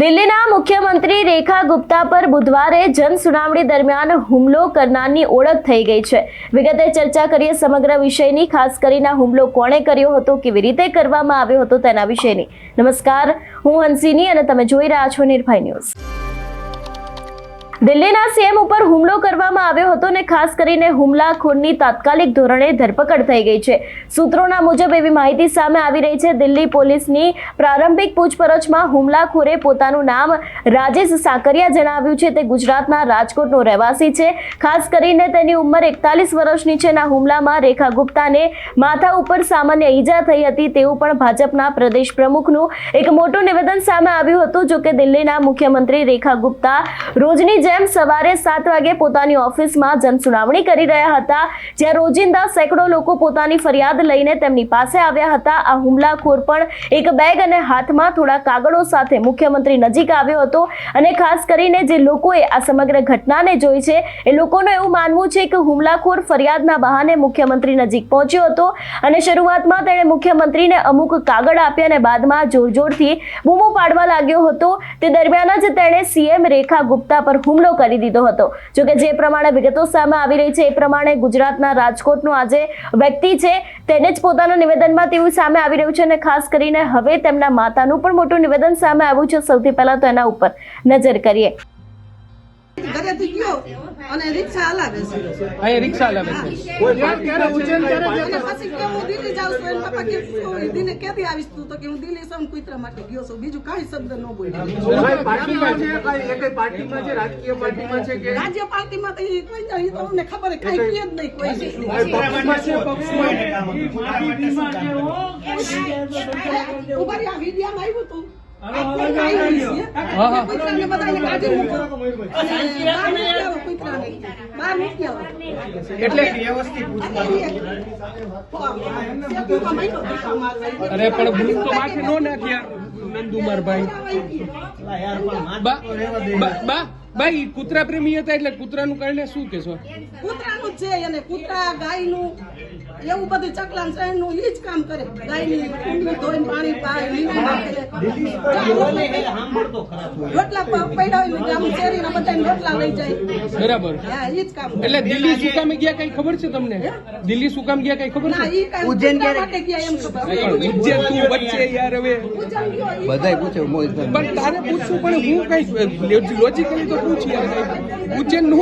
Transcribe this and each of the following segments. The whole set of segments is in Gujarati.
દિલ્હીના મુખ્યમંત્રી રેખા ગુપ્તા પર બુધવારે જન સુનાવણી દરમિયાન હુમલો કરનારની ઓળખ થઈ ગઈ છે. વિગતે ચર્ચા કરીએ સમગ્ર વિષયની, ખાસ કરીને હુમલો કોણે કર્યો હતો, કેવી રીતે કરવામાં આવ્યો હતો તેના વિશેની. નમસ્કાર, હું હંસિની અને તમે જોઈ રહ્યા છો નિર્ભય ન્યૂઝ. દિલ્હીના સીએમ ઉપર હુમલો કરવામાં આવ્યો હતો અને ખાસ કરીને હુમલાખોરની તાત્કાલિક ધોરણે ધરપકડ થઈ ગઈ છે. સૂત્રોના મુજબ એવી માહિતી સામે આવી રહી છે. દિલ્હી પોલીસની પ્રારંભિક પૂછપરછમાં હુમલાખોરે પોતાનું નામ રાજેશ સાકરિયા જણાવ્યું છે. તે ગુજરાતના રાજકોટનો રહેવાસી છે. ખાસ કરીને તેની ઉંમર એકતાલીસ વર્ષની છે અને હુમલામાં રેખા ગુપ્તાને માથા ઉપર સામાન્ય ઈજા થઈ હતી તેવું પણ ભાજપના પ્રદેશ પ્રમુખનું એક મોટું નિવેદન સામે આવ્યું હતું. જોકે દિલ્હીના મુખ્યમંત્રી રેખા ગુપ્તા રોજની જેમ સવારે સાત વાગે પોતાની ઓફિસમાં જનસુનાવણી કરી રહ્યા હતા, જ્યાં રોજિંદા સેંકડો લોકો પોતાની ફરિયાદ લઈને તેમની પાસે આવ્યા હતા. આ હુમલાખોર પણ એક બેગ અને હાથમાં થોડા કાગળો સાથે મુખ્યમંત્રી નજીક આવ્યો હતો અને ખાસ કરીને જે લોકોએ આ સમગ્ર ઘટનાને જોઈ છે, એ લોકોનું એવું માનવું છે કે હુમલાખોર ફરિયાદના બહાને મુખ્યમંત્રી નજીક પહોંચ્યો હતો અને શરૂઆતમાં તેણે મુખ્યમંત્રીને અમુક કાગળ આપ્યા અને બાદમાં જોરજોરથી બૂમો પાડવા લાગ્યો હતો. તે દરમિયાન જ તેણે સીએમ રેખા ગુપ્તા પર હુમલો કરી દીધો હતો. જોકે જે પ્રમાણે વિગતો સામે આવી રહી છે, એ પ્રમાણે ગુજરાતના રાજકોટનો આજે વ્યક્તિ છે, તેને જ પોતાના નિવેદનમાં તેવું સામે આવી રહ્યું છે અને ખાસ કરીને હવે તેમના માતાનું પણ મોટું નિવેદન સામે આવ્યું છે. સૌથી પહેલા તો એના ઉપર નજર કરીએ. ઘરેથી ગયો અને રિક્ષા હલાવે છે. અહીંયા રિક્ષા હલાવે છે. અને પછી કે હું દિલ્હી જાઉં છું એના પપ્પા કે "તું દિલ્હી ક્યાંથી આવીશ તું? તો કે હું દિલ્હી સમ કુતરા માટે ગયો છું. બીજું કાંઈ શબ્દ ન બોલ્યો. ભાઈ પાર્ટીમાં છે કઈ એક પાર્ટીમાં છે રાજકીય પાર્ટીમાં છે કે? રાજ્ય પાર્ટીમાં તો એ કોઈ નહીં તો અમને ખબર કાંઈ કે જ નહીં કોઈ. પક્ષમાં છે પક્ષમાં ઊભા આ વિડીયામાં આવ્યું હતું એટલે. અરે પણ ભૂલ તો માથે નો નાખ્યા થયા બા બા- બા ભાઈ કૂતરા પ્રેમી હતા એટલે કૂતરાનું કારણે શું કેશો? કૂતરાનું જ છે અને કૂતરા ગાયનું એવું બધું ચકલા નું ઈ જ કામ કરે. ગાયની ધોઈને પાણી પાય નાખે રોટલા પડ્યા હોય શેરીના બધાને રોટલા લઈ જાય. બરાબર. હા ઈ જ કામ એટલે દિલ્હી શું કામ ગયા કઈ ખબર છે તમને? દિલ્હી શું કામ ગયા કઈ ખબર છે? ઈ માટે ગયા એમ ખબર. ઉજ્જૈન તું વચ્ચે યાર હવે. ઉજ્જૈન ગયો ઈ બધાય પૂછે પણ તારે પૂછવું પણ હું કઈ લોજિકલી તો પૂછી યાર ઉજ્જૈનનું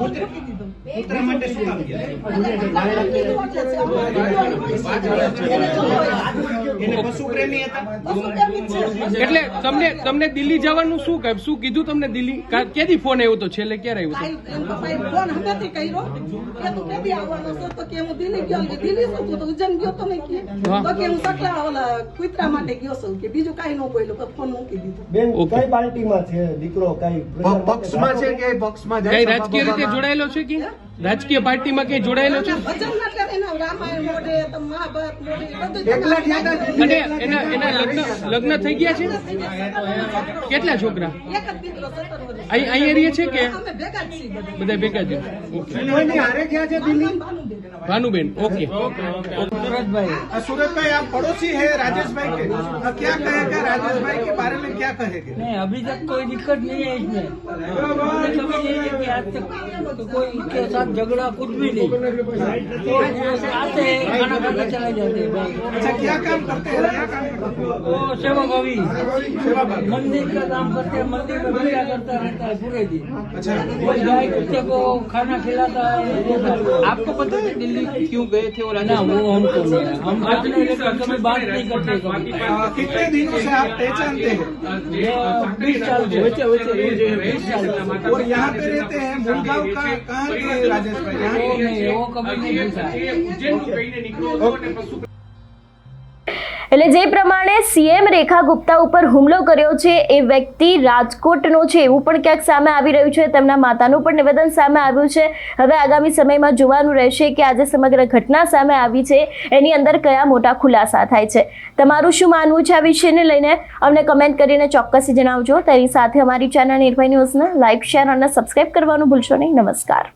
Burada. ગયો? તો જાણવું પડે એટલે તમને તમને દિલ્હી જવાનું શું કહે શું કીધું તમને દિલ્હી? ક્યાંથી ફોન આવ્યો તો? છેલ્લે ક્યારે આવ્યો ફોન કર્યો કે તું કેદી આવવાનો છો? તો કે હું દિલ્હી ગયો દિલ્હી શું તું તો ઉજ્જૈન ગયો તો નહીં કે? તો કે હું સકલા ઓલા કુતરા માટે ગયો છું કે બીજું કાંઈ ન બોલ્યો કે ફોન મૂકી દીધો. બેન કઈ પાર્ટીમાં છે? દીકરો કઈ પક્ષમાં છે કે પક્ષમાં કઈ રાજકીય રીતે જોડાયેલો છે કે? રાજકીય પાર્ટીમાં કઈ જોડાયેલો છે ભજન ના કરે ને રામાયણ મોઢે તો મહાભારત મોઢે બધું એકલા ગયા હતા દિલ્હી? અને એના એના લગ્ન લગ્ન થઈ ગયા છે કેટલા છોકરા એક જ દીકરો સત્તર વર્ષ અહીં અહીંયા રહીએ છે કે અમે ભેગા જ છીએ બધા બધા ભેગા છે ઓકે કોઈની હારે ગયા છે દિલ્હી ભાનુબેન ભાનુબેન ઓકે आ, सूरत भाई आप पड़ोसी है राजेश भाई के आ, क्या कहेगा राजेश भाई के बारे में क्या कहेंगे नहीं अभी तक कोई दिक्कत नहीं है इसमें आज तक तो कोई इसके साथ झगड़ा कुछ भी नहीं। तो ऐसे आते हैं खाना खाने चले जाते हैं। अच्छा क्या काम करते हैं? क्या काम करते हैं? वो सेवा भावी। मंदिर का काम करते हैं मंदिर में पूजा करता रहता है पूरे दिन। अच्छा। कोई गाय कुत्ते को खाना खिलाता है आपको पता है दिल्ली क्यों गए थे और ना वो हमको नहीं हम लेकर कभी बात नहीं करते कितने दिनों से आप पहचानते हैं? बीस साल बीस साल और यहाँ पे रहते हैं મૂળગાંવ કાં રાજેશભાઈ? એવો કબીર નહીં ઉજ્જૈનનું કહીને નીકળ્યો હતો અને પશુ એટલે જે પ્રમાણે સીએમ રેખા ગુપ્તા ઉપર હુમલો કર્યો છે, એ વ્યક્તિ રાજકોટનો છે એવું પણ ક્યાંક સામે આવી રહ્યું છે, તેમના માતાનું પણ નિવેદન સામે આવ્યું છે. હવે આગામી સમયમાં જોવાનું રહેશે કે આજે સમગ્ર ઘટના સામે આવી છે, એની અંદર કયા મોટા ખુલાસા થાય છે. તમારું શું માનવું છે આ વિષયને લઈને? અમને કમેન્ટ કરીને ચોક્કસથી જણાવજો. તેની સાથે અમારી ચેનલ નિર્ભય ન્યૂઝને લાઇક શેર અને સબસ્ક્રાઇબ કરવાનું ભૂલશો નહીં. નમસ્કાર.